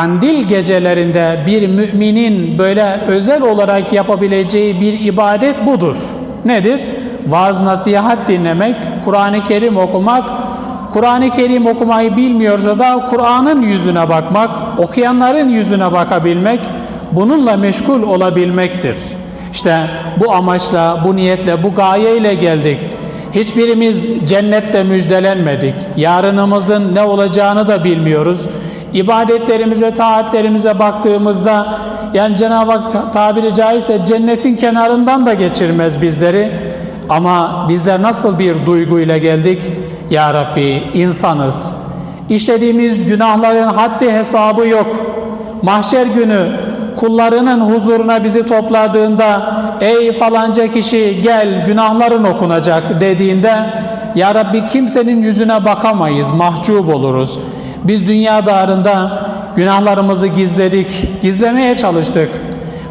Kandil gecelerinde bir müminin böyle özel olarak yapabileceği bir ibadet budur. Nedir? Vaaz nasihat dinlemek, Kur'an-ı Kerim okumak, Kur'an-ı Kerim okumayı bilmiyorsa da Kur'an'ın yüzüne bakmak, okuyanların yüzüne bakabilmek, bununla meşgul olabilmektir. İşte bu amaçla, bu niyetle, bu gayeyle geldik. Hiçbirimiz cennette müjdelenmedik. Yarınımızın ne olacağını da bilmiyoruz ibadetlerimize, taatlerimize baktığımızda yani Cenab-ı Hak ta- tabiri caizse cennetin kenarından da geçirmez bizleri. Ama bizler nasıl bir duyguyla geldik? Ya Rabbi insanız. İşlediğimiz günahların haddi hesabı yok. Mahşer günü kullarının huzuruna bizi topladığında ey falanca kişi gel günahların okunacak dediğinde ya Rabbi kimsenin yüzüne bakamayız, mahcup oluruz. Biz dünya darında günahlarımızı gizledik, gizlemeye çalıştık.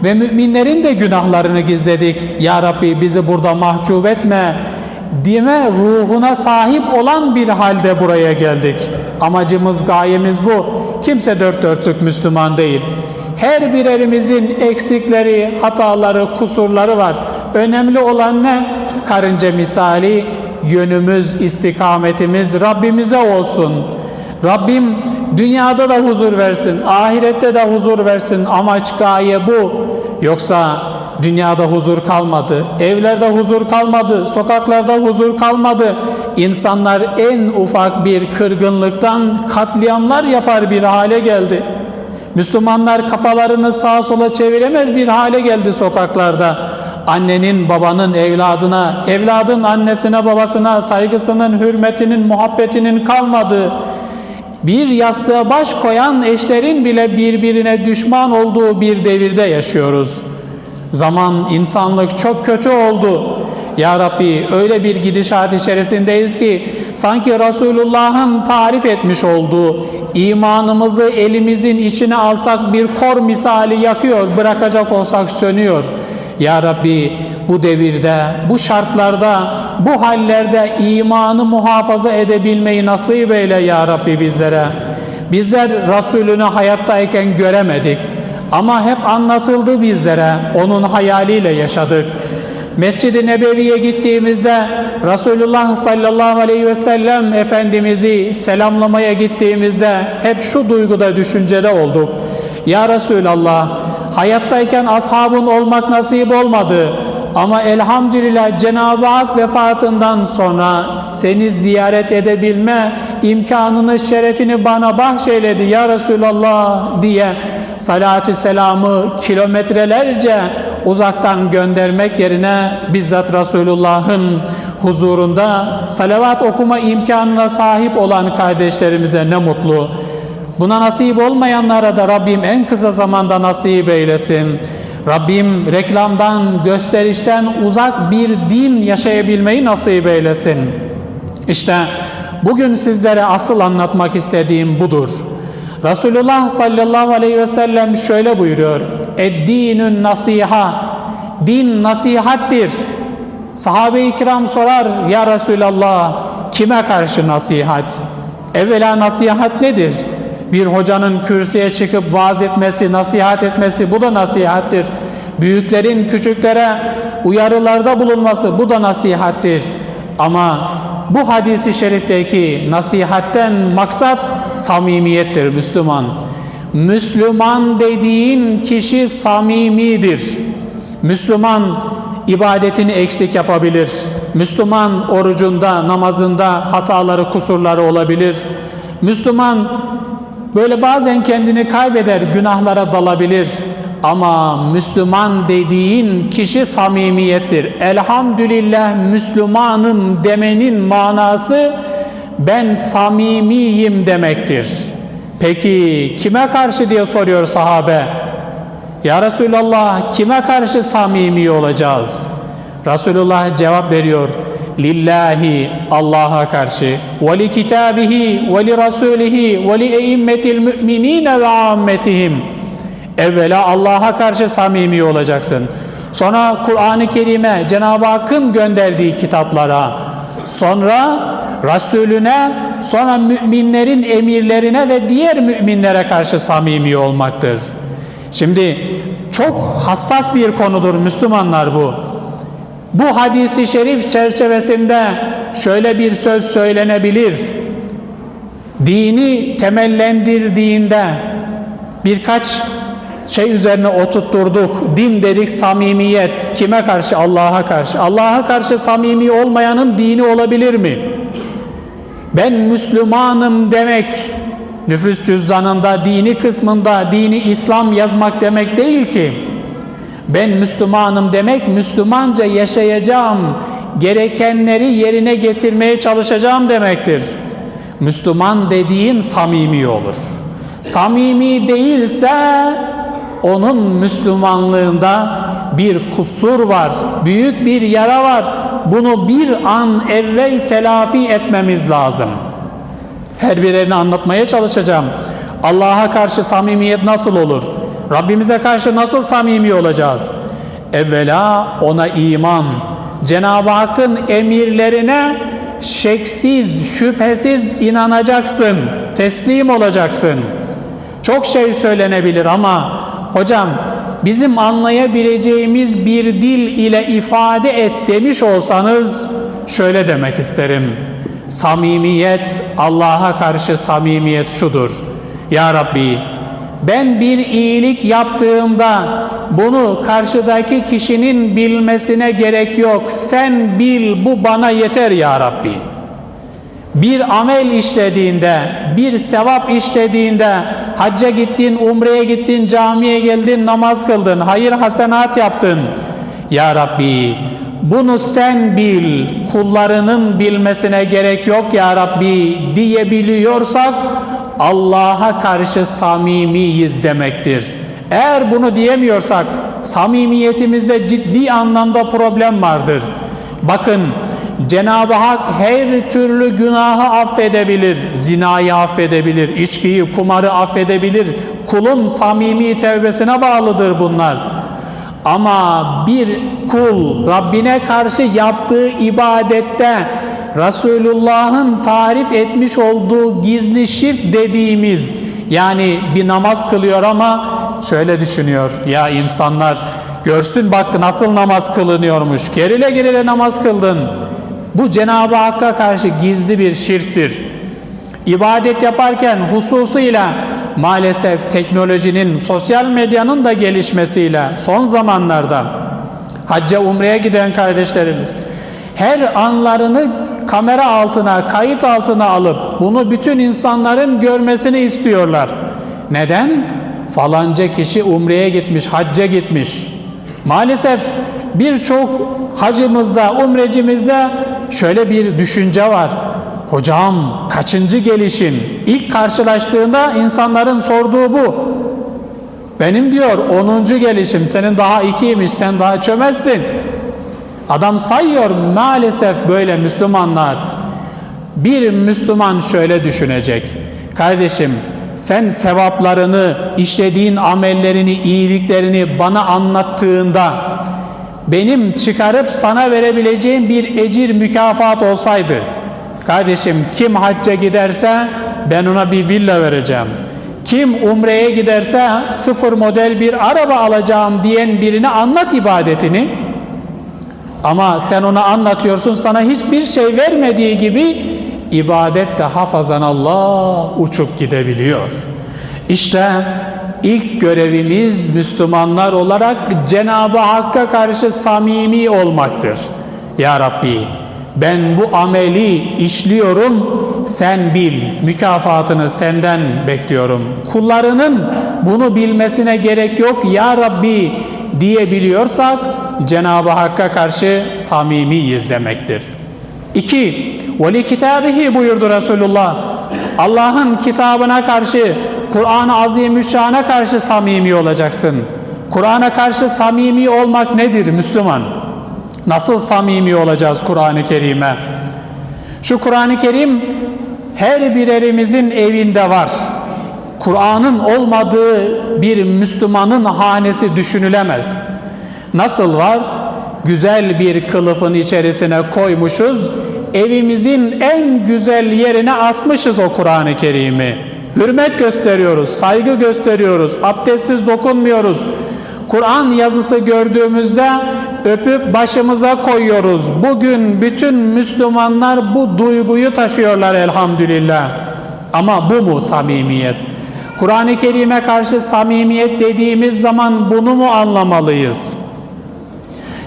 Ve müminlerin de günahlarını gizledik. Ya Rabbi bizi burada mahcup etme dime ruhuna sahip olan bir halde buraya geldik. Amacımız, gayemiz bu. Kimse dört dörtlük Müslüman değil. Her birerimizin eksikleri, hataları, kusurları var. Önemli olan ne? Karınca misali yönümüz, istikametimiz Rabbimize olsun. Rabbim dünyada da huzur versin, ahirette de huzur versin. Amaç gaye bu. Yoksa dünyada huzur kalmadı, evlerde huzur kalmadı, sokaklarda huzur kalmadı. İnsanlar en ufak bir kırgınlıktan katliamlar yapar bir hale geldi. Müslümanlar kafalarını sağa sola çeviremez bir hale geldi sokaklarda. Annenin babanın evladına, evladın annesine babasına saygısının, hürmetinin, muhabbetinin kalmadığı, bir yastığa baş koyan eşlerin bile birbirine düşman olduğu bir devirde yaşıyoruz. Zaman, insanlık çok kötü oldu. Ya Rabbi öyle bir gidişat içerisindeyiz ki sanki Resulullah'ın tarif etmiş olduğu imanımızı elimizin içine alsak bir kor misali yakıyor, bırakacak olsak sönüyor. Ya Rabbi bu devirde, bu şartlarda, bu hallerde imanı muhafaza edebilmeyi nasip eyle Ya Rabbi bizlere. Bizler Resulünü hayattayken göremedik ama hep anlatıldı bizlere, onun hayaliyle yaşadık. Mescid-i Nebevi'ye gittiğimizde Resulullah sallallahu aleyhi ve sellem Efendimiz'i selamlamaya gittiğimizde hep şu duyguda düşüncede olduk. Ya Resulallah hayattayken ashabın olmak nasip olmadı. Ama elhamdülillah Cenab-ı Hak vefatından sonra seni ziyaret edebilme imkanını, şerefini bana bahşeyledi ya Resulallah diye salatü selamı kilometrelerce uzaktan göndermek yerine bizzat Resulullah'ın huzurunda salavat okuma imkanına sahip olan kardeşlerimize ne mutlu. Buna nasip olmayanlara da Rabbim en kısa zamanda nasip eylesin. Rabbim reklamdan, gösterişten uzak bir din yaşayabilmeyi nasip eylesin. İşte bugün sizlere asıl anlatmak istediğim budur. Resulullah sallallahu aleyhi ve sellem şöyle buyuruyor. Eddinün nasiha. Din nasihattir. Sahabe-i kiram sorar ya Resulallah kime karşı nasihat? Evvela nasihat nedir? Bir hocanın kürsüye çıkıp vaaz etmesi, nasihat etmesi bu da nasihattir. Büyüklerin küçüklere uyarılarda bulunması bu da nasihattir. Ama bu hadisi şerifteki nasihatten maksat samimiyettir Müslüman. Müslüman dediğin kişi samimidir. Müslüman ibadetini eksik yapabilir. Müslüman orucunda, namazında hataları, kusurları olabilir. Müslüman böyle bazen kendini kaybeder, günahlara dalabilir. Ama Müslüman dediğin kişi samimiyettir. Elhamdülillah Müslümanım demenin manası ben samimiyim demektir. Peki kime karşı diye soruyor sahabe. Ya Resulallah kime karşı samimi olacağız? Resulullah cevap veriyor. Lillahi Allah'a karşı ve li kitabihi ve li rasulihi ve li eimmetil müminine ve ammetihim. Evvela Allah'a karşı samimi olacaksın. Sonra Kur'an-ı Kerim'e, Cenab-ı Hakk'ın gönderdiği kitaplara, sonra Resulüne, sonra müminlerin emirlerine ve diğer müminlere karşı samimi olmaktır. Şimdi çok hassas bir konudur Müslümanlar bu. Bu hadisi şerif çerçevesinde şöyle bir söz söylenebilir. Dini temellendirdiğinde birkaç şey üzerine oturtturduk. Din dedik samimiyet. Kime karşı? Allah'a karşı. Allah'a karşı samimi olmayanın dini olabilir mi? Ben Müslümanım demek nüfus cüzdanında, dini kısmında dini İslam yazmak demek değil ki. Ben Müslümanım demek Müslümanca yaşayacağım, gerekenleri yerine getirmeye çalışacağım demektir. Müslüman dediğin samimi olur. Samimi değilse onun Müslümanlığında bir kusur var, büyük bir yara var. Bunu bir an evvel telafi etmemiz lazım. Her birini anlatmaya çalışacağım. Allah'a karşı samimiyet nasıl olur? Rabbimize karşı nasıl samimi olacağız? Evvela ona iman, Cenab-ı Hakk'ın emirlerine şeksiz, şüphesiz inanacaksın, teslim olacaksın. Çok şey söylenebilir ama hocam bizim anlayabileceğimiz bir dil ile ifade et demiş olsanız şöyle demek isterim. Samimiyet, Allah'a karşı samimiyet şudur. Ya Rabbi ben bir iyilik yaptığımda bunu karşıdaki kişinin bilmesine gerek yok. Sen bil bu bana yeter ya Rabbi. Bir amel işlediğinde, bir sevap işlediğinde, hacca gittin, umreye gittin, camiye geldin, namaz kıldın, hayır hasenat yaptın. Ya Rabbi bunu sen bil, kullarının bilmesine gerek yok ya Rabbi diyebiliyorsak Allah'a karşı samimiyiz demektir. Eğer bunu diyemiyorsak samimiyetimizde ciddi anlamda problem vardır. Bakın Cenab-ı Hak her türlü günahı affedebilir, zinayı affedebilir, içkiyi, kumarı affedebilir. Kulun samimi tevbesine bağlıdır bunlar. Ama bir kul Rabbine karşı yaptığı ibadette Resulullah'ın tarif etmiş olduğu gizli şirk dediğimiz yani bir namaz kılıyor ama şöyle düşünüyor ya insanlar görsün bak nasıl namaz kılınıyormuş gerile gerile namaz kıldın. Bu Cenab-ı Hakk'a karşı gizli bir şirktir. İbadet yaparken hususuyla maalesef teknolojinin, sosyal medyanın da gelişmesiyle son zamanlarda hacca umreye giden kardeşlerimiz her anlarını kamera altına, kayıt altına alıp bunu bütün insanların görmesini istiyorlar. Neden? Falanca kişi umreye gitmiş, hacca gitmiş. Maalesef birçok hacımızda, umrecimizde şöyle bir düşünce var. Hocam kaçıncı gelişin? İlk karşılaştığında insanların sorduğu bu. Benim diyor 10. gelişim senin daha ikiymiş sen daha çömezsin. Adam sayıyor maalesef böyle Müslümanlar. Bir Müslüman şöyle düşünecek. Kardeşim sen sevaplarını, işlediğin amellerini, iyiliklerini bana anlattığında benim çıkarıp sana verebileceğim bir ecir mükafat olsaydı Kardeşim kim hacca giderse ben ona bir villa vereceğim. Kim umreye giderse sıfır model bir araba alacağım diyen birine anlat ibadetini. Ama sen ona anlatıyorsun sana hiçbir şey vermediği gibi ibadette hafazan Allah uçup gidebiliyor. İşte ilk görevimiz Müslümanlar olarak Cenab-ı Hakk'a karşı samimi olmaktır. Ya Rabbi ben bu ameli işliyorum sen bil mükafatını senden bekliyorum kullarının bunu bilmesine gerek yok ya Rabbi diyebiliyorsak Cenab-ı Hakk'a karşı samimiyiz demektir. 2. Veli kitabihi buyurdu Resulullah. Allah'ın kitabına karşı, Kur'an-ı Azimüşşan'a karşı samimi olacaksın. Kur'an'a karşı samimi olmak nedir Müslüman? Nasıl samimi olacağız Kur'an-ı Kerim'e? Şu Kur'an-ı Kerim her birerimizin evinde var. Kur'an'ın olmadığı bir Müslümanın hanesi düşünülemez. Nasıl var? Güzel bir kılıfın içerisine koymuşuz, evimizin en güzel yerine asmışız o Kur'an-ı Kerim'i. Hürmet gösteriyoruz, saygı gösteriyoruz, abdestsiz dokunmuyoruz. Kur'an yazısı gördüğümüzde öpüp başımıza koyuyoruz. Bugün bütün Müslümanlar bu duyguyu taşıyorlar elhamdülillah. Ama bu mu samimiyet? Kur'an-ı Kerim'e karşı samimiyet dediğimiz zaman bunu mu anlamalıyız?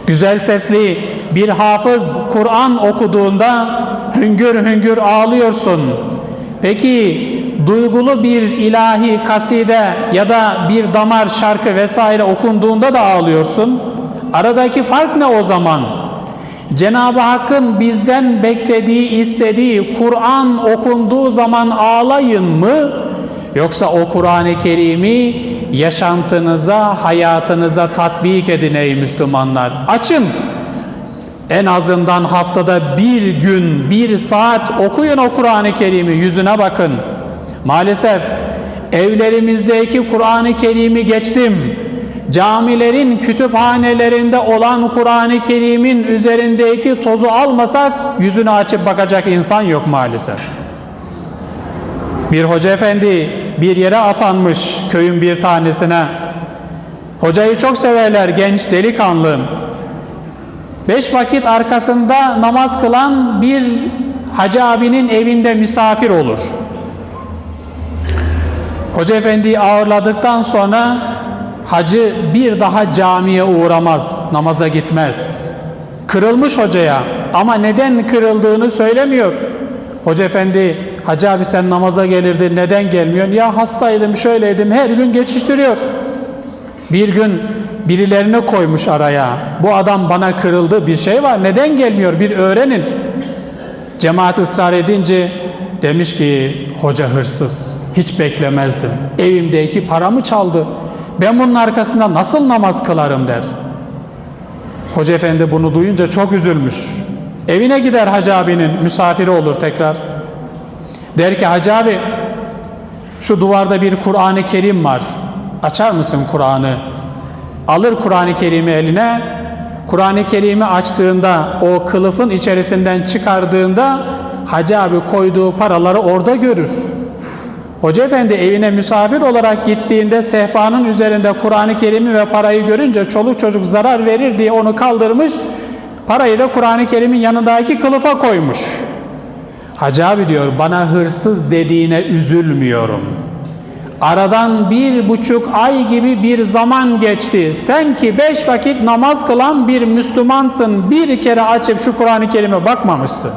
Güzel sesli bir hafız Kur'an okuduğunda hüngür hüngür ağlıyorsun. Peki duygulu bir ilahi kaside ya da bir damar şarkı vesaire okunduğunda da ağlıyorsun. Aradaki fark ne o zaman? Cenab-ı Hakk'ın bizden beklediği, istediği Kur'an okunduğu zaman ağlayın mı? Yoksa o Kur'an-ı Kerim'i yaşantınıza, hayatınıza tatbik edin ey Müslümanlar. Açın. En azından haftada bir gün, bir saat okuyun o Kur'an-ı Kerim'i, yüzüne bakın. Maalesef evlerimizdeki Kur'an-ı Kerim'i geçtim. Camilerin kütüphanelerinde olan Kur'an-ı Kerim'in üzerindeki tozu almasak yüzünü açıp bakacak insan yok maalesef. Bir hoca efendi bir yere atanmış köyün bir tanesine. Hocayı çok severler genç delikanlı. Beş vakit arkasında namaz kılan bir hacı abinin evinde misafir olur. Hoca efendiyi ağırladıktan sonra hacı bir daha camiye uğramaz, namaza gitmez. Kırılmış hocaya ama neden kırıldığını söylemiyor. Hoca efendi, hacı abi sen namaza gelirdin neden gelmiyorsun? Ya hastaydım şöyleydim her gün geçiştiriyor. Bir gün birilerini koymuş araya. Bu adam bana kırıldı bir şey var neden gelmiyor bir öğrenin. Cemaat ısrar edince demiş ki hoca hırsız hiç beklemezdim. Evimdeki paramı çaldı. Ben bunun arkasında nasıl namaz kılarım der. Hoca efendi bunu duyunca çok üzülmüş. Evine gider hacı abinin misafiri olur tekrar. Der ki hacı abi şu duvarda bir Kur'an-ı Kerim var. Açar mısın Kur'an'ı? Alır Kur'an-ı Kerim'i eline. Kur'an-ı Kerim'i açtığında o kılıfın içerisinden çıkardığında hacı abi koyduğu paraları orada görür. Hoca efendi evine misafir olarak gittiğinde sehpanın üzerinde Kur'an-ı Kerim'i ve parayı görünce çoluk çocuk zarar verir diye onu kaldırmış. Parayı da Kur'an-ı Kerim'in yanındaki kılıfa koymuş. Hacı abi diyor bana hırsız dediğine üzülmüyorum. Aradan bir buçuk ay gibi bir zaman geçti. Sen ki beş vakit namaz kılan bir Müslümansın. Bir kere açıp şu Kur'an-ı Kerim'e bakmamışsın.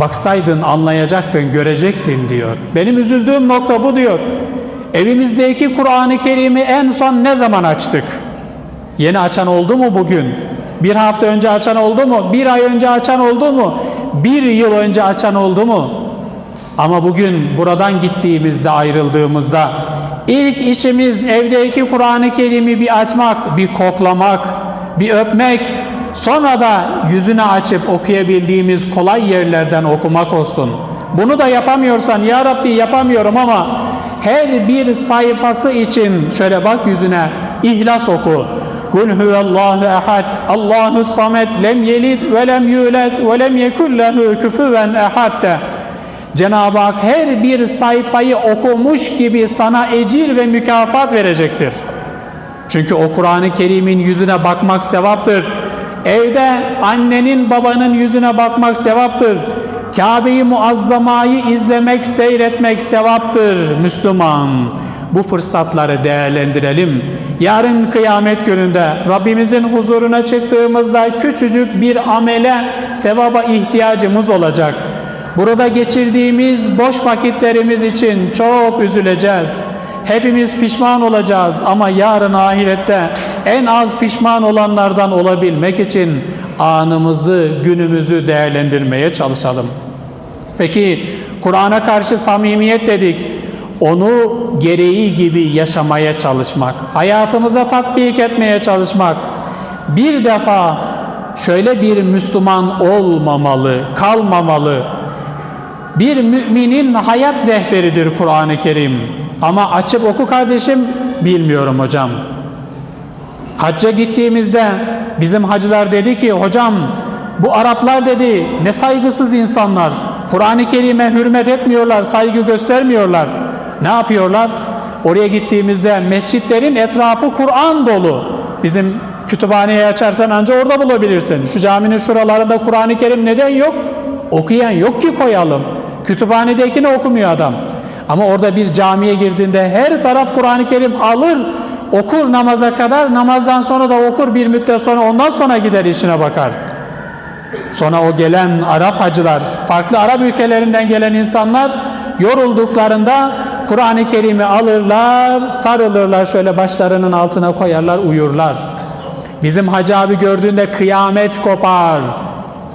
Baksaydın anlayacaktın, görecektin diyor. Benim üzüldüğüm nokta bu diyor. Evimizdeki Kur'an-ı Kerim'i en son ne zaman açtık? Yeni açan oldu mu bugün? Bir hafta önce açan oldu mu? Bir ay önce açan oldu mu? Bir yıl önce açan oldu mu? Ama bugün buradan gittiğimizde, ayrıldığımızda ilk işimiz evdeki Kur'an-ı Kerim'i bir açmak, bir koklamak, bir öpmek, sonra da yüzünü açıp okuyabildiğimiz kolay yerlerden okumak olsun. Bunu da yapamıyorsan, Ya Rabbi yapamıyorum ama her bir sayfası için şöyle bak yüzüne, ihlas oku. Kul huvallahu ehad, Allahu samet, lem yelid ve lem yulad ve lem yekun lehu küfüven ehad de. Cenab-ı Hak her bir sayfayı okumuş gibi sana ecir ve mükafat verecektir. Çünkü o Kur'an-ı Kerim'in yüzüne bakmak sevaptır. Evde annenin babanın yüzüne bakmak sevaptır. Kabe-i Muazzama'yı izlemek, seyretmek sevaptır Müslüman. Bu fırsatları değerlendirelim. Yarın kıyamet gününde Rabbimizin huzuruna çıktığımızda küçücük bir amele, sevaba ihtiyacımız olacak. Burada geçirdiğimiz boş vakitlerimiz için çok üzüleceğiz. Hepimiz pişman olacağız ama yarın ahirette en az pişman olanlardan olabilmek için anımızı, günümüzü değerlendirmeye çalışalım. Peki Kur'an'a karşı samimiyet dedik. Onu gereği gibi yaşamaya çalışmak, hayatımıza tatbik etmeye çalışmak. Bir defa şöyle bir Müslüman olmamalı, kalmamalı. Bir müminin hayat rehberidir Kur'an-ı Kerim. Ama açıp oku kardeşim, bilmiyorum hocam. Hacca gittiğimizde bizim hacılar dedi ki hocam Bu Araplar dedi ne saygısız insanlar. Kur'an-ı Kerim'e hürmet etmiyorlar, saygı göstermiyorlar. Ne yapıyorlar? Oraya gittiğimizde mescitlerin etrafı Kur'an dolu. Bizim kütüphaneyi açarsan ancak orada bulabilirsin. Şu caminin şuralarında Kur'an-ı Kerim neden yok? Okuyan yok ki koyalım. Kütüphanedekini okumuyor adam. Ama orada bir camiye girdiğinde her taraf Kur'an-ı Kerim alır, okur namaza kadar, namazdan sonra da okur bir müddet sonra ondan sonra gider işine bakar. Sonra o gelen Arap hacılar, farklı Arap ülkelerinden gelen insanlar yorulduklarında Kur'an-ı Kerim'i alırlar, sarılırlar, şöyle başlarının altına koyarlar, uyurlar. Bizim hacı abi gördüğünde kıyamet kopar.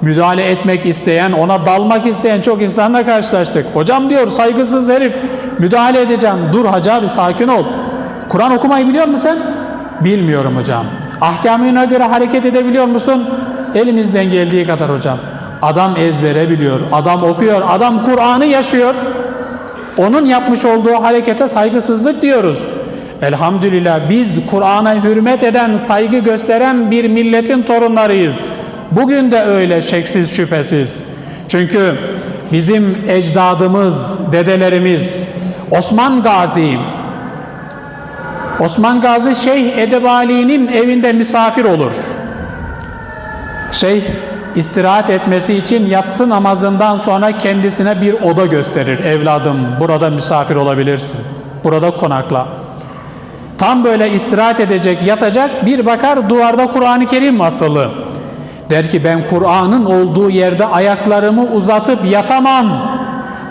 Müdahale etmek isteyen, ona dalmak isteyen çok insanla karşılaştık. Hocam diyor saygısız herif, müdahale edeceğim. Dur hacı abi sakin ol. Kur'an okumayı biliyor musun sen? Bilmiyorum hocam. Ahkamına göre hareket edebiliyor musun? Elimizden geldiği kadar hocam. Adam ezbere biliyor, adam okuyor, adam Kur'an'ı yaşıyor. Onun yapmış olduğu harekete saygısızlık diyoruz. Elhamdülillah biz Kur'an'a hürmet eden, saygı gösteren bir milletin torunlarıyız. Bugün de öyle şeksiz şüphesiz. Çünkü bizim ecdadımız, dedelerimiz, Osman Gazi, Osman Gazi Şeyh Edebali'nin evinde misafir olur. Şeyh istirahat etmesi için yatsı namazından sonra kendisine bir oda gösterir. Evladım burada misafir olabilirsin. Burada konakla. Tam böyle istirahat edecek, yatacak bir bakar duvarda Kur'an-ı Kerim asılı. Der ki ben Kur'an'ın olduğu yerde ayaklarımı uzatıp yatamam.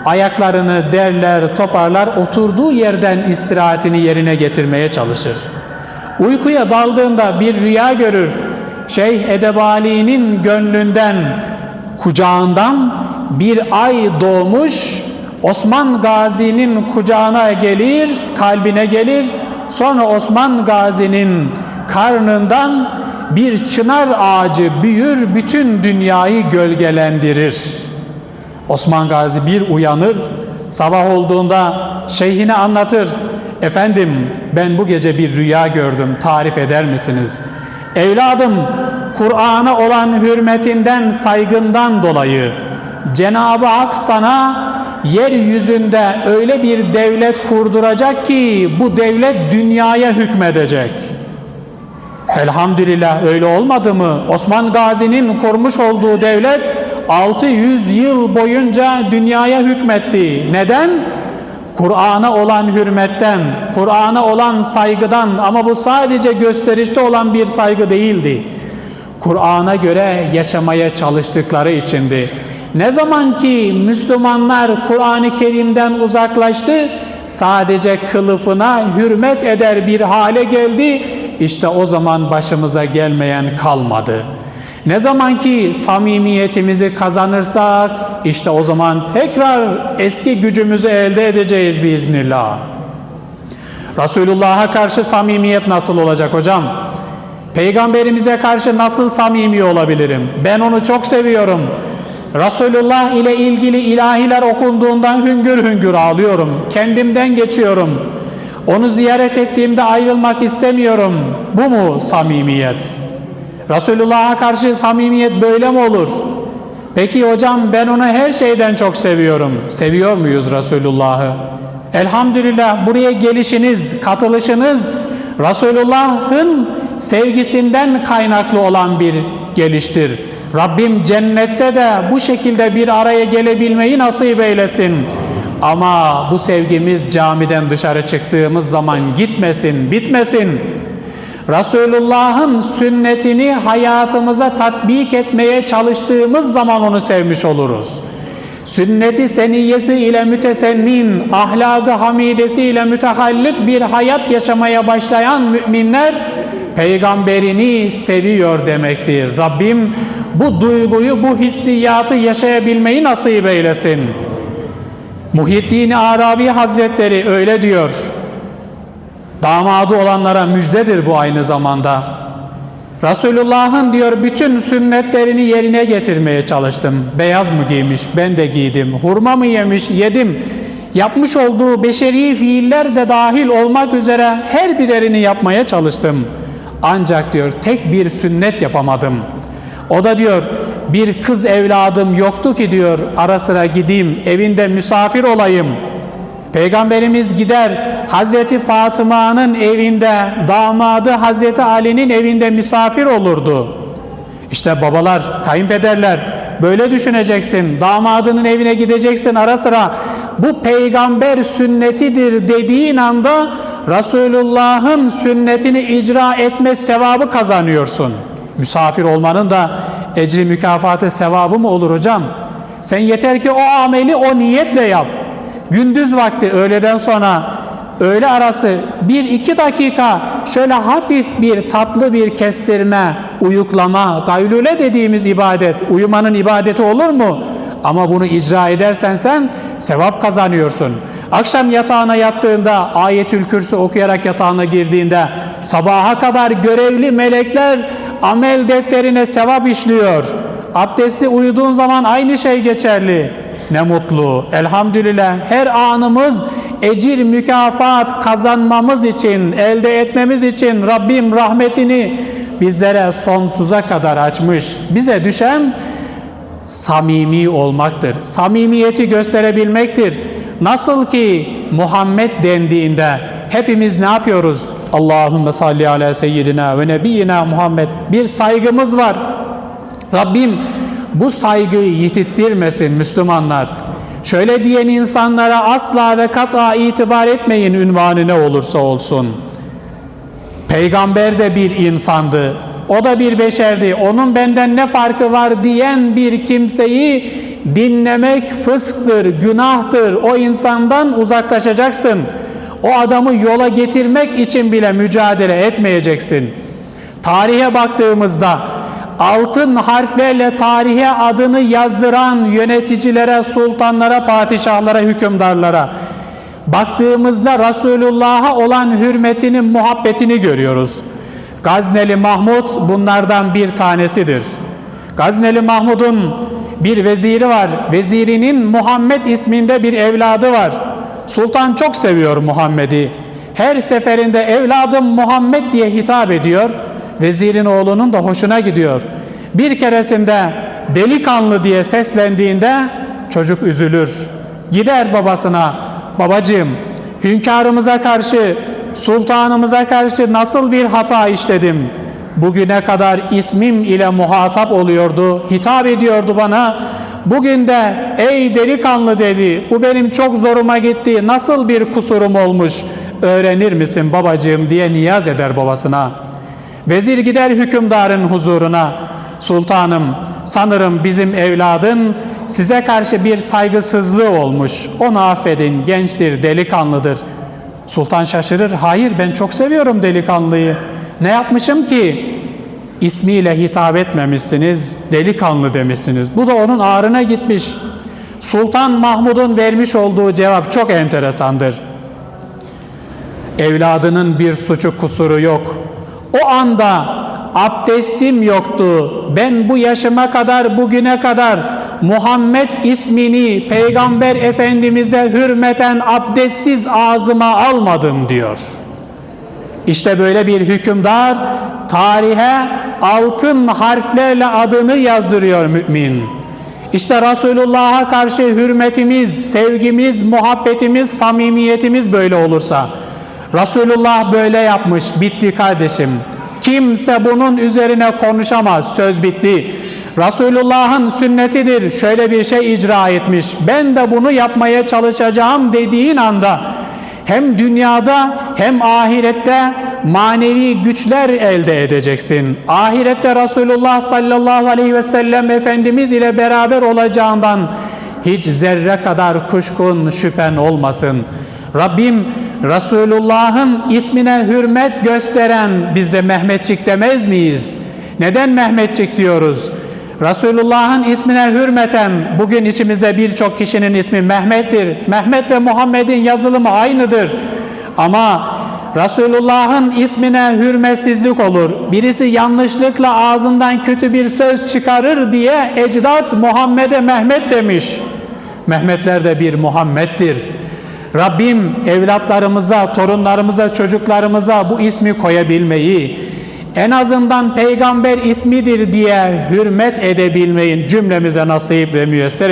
Ayaklarını derler, toparlar, oturduğu yerden istirahatini yerine getirmeye çalışır. Uykuya daldığında bir rüya görür. Şeyh Edebali'nin gönlünden, kucağından bir ay doğmuş, Osman Gazi'nin kucağına gelir, kalbine gelir. Sonra Osman Gazi'nin karnından bir çınar ağacı büyür, bütün dünyayı gölgelendirir. Osman Gazi bir uyanır, sabah olduğunda şeyhine anlatır. Efendim ben bu gece bir rüya gördüm, tarif eder misiniz? Evladım Kur'an'a olan hürmetinden, saygından dolayı Cenab-ı Hak sana yeryüzünde öyle bir devlet kurduracak ki bu devlet dünyaya hükmedecek. Elhamdülillah öyle olmadı mı? Osman Gazi'nin kurmuş olduğu devlet 600 yıl boyunca dünyaya hükmetti. Neden? Kur'an'a olan hürmetten, Kur'an'a olan saygıdan ama bu sadece gösterişte olan bir saygı değildi. Kur'an'a göre yaşamaya çalıştıkları içindi. Ne zaman ki Müslümanlar Kur'an-ı Kerim'den uzaklaştı, sadece kılıfına hürmet eder bir hale geldi, işte o zaman başımıza gelmeyen kalmadı. Ne zaman ki samimiyetimizi kazanırsak işte o zaman tekrar eski gücümüzü elde edeceğiz biiznillah. Resulullah'a karşı samimiyet nasıl olacak hocam? Peygamberimize karşı nasıl samimi olabilirim? Ben onu çok seviyorum. Resulullah ile ilgili ilahiler okunduğundan hüngür hüngür ağlıyorum. Kendimden geçiyorum. Onu ziyaret ettiğimde ayrılmak istemiyorum. Bu mu samimiyet? Resulullah'a karşı samimiyet böyle mi olur? Peki hocam ben onu her şeyden çok seviyorum. Seviyor muyuz Resulullah'ı? Elhamdülillah buraya gelişiniz, katılışınız Resulullah'ın sevgisinden kaynaklı olan bir geliştir. Rabbim cennette de bu şekilde bir araya gelebilmeyi nasip eylesin. Ama bu sevgimiz camiden dışarı çıktığımız zaman gitmesin, bitmesin. Resulullah'ın sünnetini hayatımıza tatbik etmeye çalıştığımız zaman onu sevmiş oluruz. Sünneti seniyesi ile mütesennin, ahlakı hamidesi ile mütehallik bir hayat yaşamaya başlayan müminler peygamberini seviyor demektir. Rabbim bu duyguyu, bu hissiyatı yaşayabilmeyi nasip eylesin. Muhyiddin Arabi Hazretleri öyle diyor. Damadı olanlara müjdedir bu aynı zamanda. Resulullah'ın diyor bütün sünnetlerini yerine getirmeye çalıştım. Beyaz mı giymiş? Ben de giydim. Hurma mı yemiş? Yedim. Yapmış olduğu beşeri fiiller de dahil olmak üzere her birerini yapmaya çalıştım. Ancak diyor tek bir sünnet yapamadım. O da diyor bir kız evladım yoktu ki diyor ara sıra gideyim evinde misafir olayım. Peygamberimiz gider Hazreti Fatıma'nın evinde damadı Hazreti Ali'nin evinde misafir olurdu. İşte babalar, kayınpederler böyle düşüneceksin. Damadının evine gideceksin ara sıra. Bu peygamber sünnetidir dediğin anda Resulullah'ın sünnetini icra etme sevabı kazanıyorsun. Misafir olmanın da ecri mükafatı sevabı mı olur hocam? Sen yeter ki o ameli o niyetle yap. Gündüz vakti öğleden sonra öğle arası bir iki dakika şöyle hafif bir tatlı bir kestirme, uyuklama, gaylule dediğimiz ibadet, uyumanın ibadeti olur mu? Ama bunu icra edersen sen sevap kazanıyorsun. Akşam yatağına yattığında ayetül kürsü okuyarak yatağına girdiğinde sabaha kadar görevli melekler amel defterine sevap işliyor. Abdestli uyuduğun zaman aynı şey geçerli. Ne mutlu. Elhamdülillah her anımız ecir mükafat kazanmamız için, elde etmemiz için Rabbim rahmetini bizlere sonsuza kadar açmış. Bize düşen samimi olmaktır. Samimiyeti gösterebilmektir. Nasıl ki Muhammed dendiğinde hepimiz ne yapıyoruz? Allahümme salli ala seyyidina ve nebiyyina Muhammed. Bir saygımız var. Rabbim bu saygıyı yitittirmesin Müslümanlar. Şöyle diyen insanlara asla ve kat'a itibar etmeyin ünvanı ne olursa olsun. Peygamber de bir insandı. O da bir beşerdi. Onun benden ne farkı var diyen bir kimseyi dinlemek fısktır, günahtır. O insandan uzaklaşacaksın. O adamı yola getirmek için bile mücadele etmeyeceksin. Tarihe baktığımızda altın harflerle tarihe adını yazdıran yöneticilere, sultanlara, padişahlara, hükümdarlara baktığımızda Resulullah'a olan hürmetinin, muhabbetini görüyoruz. Gazneli Mahmud bunlardan bir tanesidir. Gazneli Mahmud'un bir veziri var. Vezirinin Muhammed isminde bir evladı var. Sultan çok seviyor Muhammed'i. Her seferinde evladım Muhammed diye hitap ediyor. Vezirin oğlunun da hoşuna gidiyor. Bir keresinde delikanlı diye seslendiğinde çocuk üzülür. Gider babasına, babacığım hünkârımıza karşı, sultanımıza karşı nasıl bir hata işledim? Bugüne kadar ismim ile muhatap oluyordu, hitap ediyordu bana. Bugün de ey delikanlı dedi, bu benim çok zoruma gitti, nasıl bir kusurum olmuş, öğrenir misin babacığım diye niyaz eder babasına.'' Vezir gider hükümdarın huzuruna. Sultanım sanırım bizim evladın size karşı bir saygısızlığı olmuş. Onu affedin gençtir delikanlıdır. Sultan şaşırır. Hayır ben çok seviyorum delikanlıyı. Ne yapmışım ki? İsmiyle hitap etmemişsiniz, delikanlı demişsiniz. Bu da onun ağrına gitmiş. Sultan Mahmud'un vermiş olduğu cevap çok enteresandır. Evladının bir suçu kusuru yok. O anda abdestim yoktu. Ben bu yaşıma kadar bugüne kadar Muhammed ismini Peygamber Efendimiz'e hürmeten abdestsiz ağzıma almadım diyor. İşte böyle bir hükümdar tarihe altın harflerle adını yazdırıyor mümin. İşte Resulullah'a karşı hürmetimiz, sevgimiz, muhabbetimiz, samimiyetimiz böyle olursa Resulullah böyle yapmış. Bitti kardeşim. Kimse bunun üzerine konuşamaz. Söz bitti. Resulullah'ın sünnetidir. Şöyle bir şey icra etmiş. Ben de bunu yapmaya çalışacağım dediğin anda hem dünyada hem ahirette manevi güçler elde edeceksin. Ahirette Resulullah sallallahu aleyhi ve sellem Efendimiz ile beraber olacağından hiç zerre kadar kuşkun şüphen olmasın. Rabbim Resulullah'ın ismine hürmet gösteren biz de Mehmetçik demez miyiz? Neden Mehmetçik diyoruz? Resulullah'ın ismine hürmeten bugün içimizde birçok kişinin ismi Mehmet'tir. Mehmet ve Muhammed'in yazılımı aynıdır. Ama Resulullah'ın ismine hürmetsizlik olur. Birisi yanlışlıkla ağzından kötü bir söz çıkarır diye ecdat Muhammed'e Mehmet demiş. Mehmetler de bir Muhammed'dir. Rabbim evlatlarımıza, torunlarımıza, çocuklarımıza bu ismi koyabilmeyi, en azından peygamber ismidir diye hürmet edebilmeyin. Cümlemize nasip ve müyesser